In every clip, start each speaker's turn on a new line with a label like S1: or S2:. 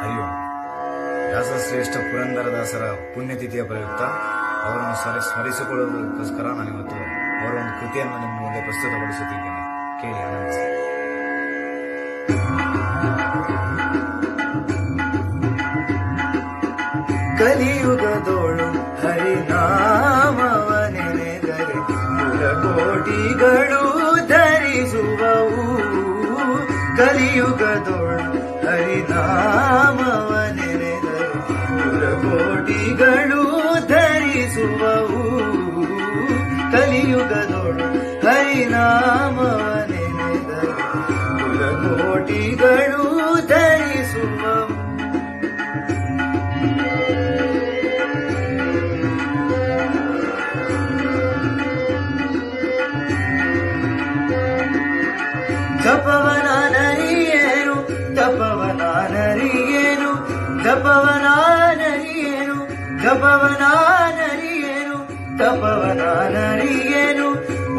S1: ಹರಿಯೋಣ ವ್ಯಾಸಶ್ರೇಷ್ಠ ಪುರಂದರದಾಸರ ಪುಣ್ಯತಿಥಿಯ ಪ್ರಯುಕ್ತ ಅವರನ್ನು ಸರಿ ಸ್ಮರಿಸಿಕೊಳ್ಳುವುದಕ್ಕೋಸ್ಕರ ನಾನಿವತ್ತು ಅವರ ಒಂದು ಕೃತಿಯನ್ನು ನಿಮ್ಮ ಮುಂದೆ ಪ್ರಸ್ತುತಪಡಿಸುತ್ತಿದ್ದೇನೆ. ಕೇಳಿ, ಆನಂದಿಸಿ. ಕಲಿಯುಗದೋಳು ಹರಿನಾಮವ ನೆನೆದರೆ ಕುಲಕೋಟಿಗಳು ಧರಿಸುವವು. ಕಲಿಯುಗದೋಳು ಹರಿನಾಮ ಕುಲಕೋಟಿಗಳು ಧರಿಸುವವು. ಕಲಿಯುಗದೊಳು ಹರಿನಾಮ ನೆನೆದರೆ ಕುಲಕೋಟಿಗಳು ಧರಿಸುವವು. ಜಪವನಾನರಿಯೇನು ಕಪವನಾನರಿಯೇನು ತಪವನಾನರಿಯೇನು?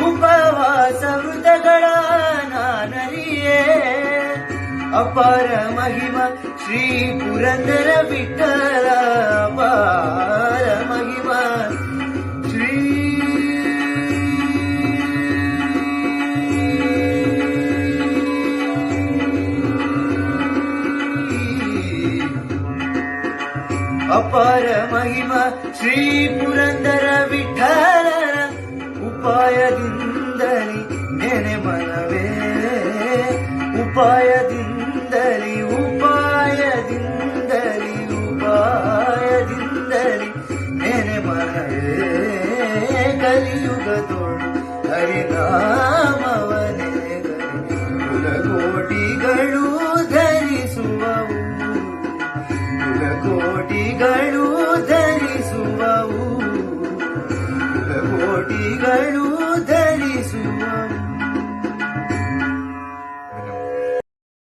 S1: ಉಪವಾಸ ವೃತಗಳ ನಾನರಿಯೇ? ಅಪಾರ ಮಹಿಮ ಶ್ರೀ ಪುರಂದರ ವಿಠಲ ಅಪಾರ ಮಹಿಮ, ಶ್ರೀ ಪುರಂದರ ವಿಠಲ ಉಪಾಯದಿಂದಲಿ ನೆನೆ ಮನವೇ. ಉಪಾಯದಿಂದಲಿ ಉಪಾಯದಿಂದಲಿ ಉಪಾಯದಿಂದಲಿ ನೆನೆ ಮನವೇ. ಕಲಿಯುಗದೋಳು ಹರಿನಾಮವ. ಕೋಟಿಗಳು ಧರಿಸುವವು. ಕೋಟಿಗಳು ಧರಿಸುವವು.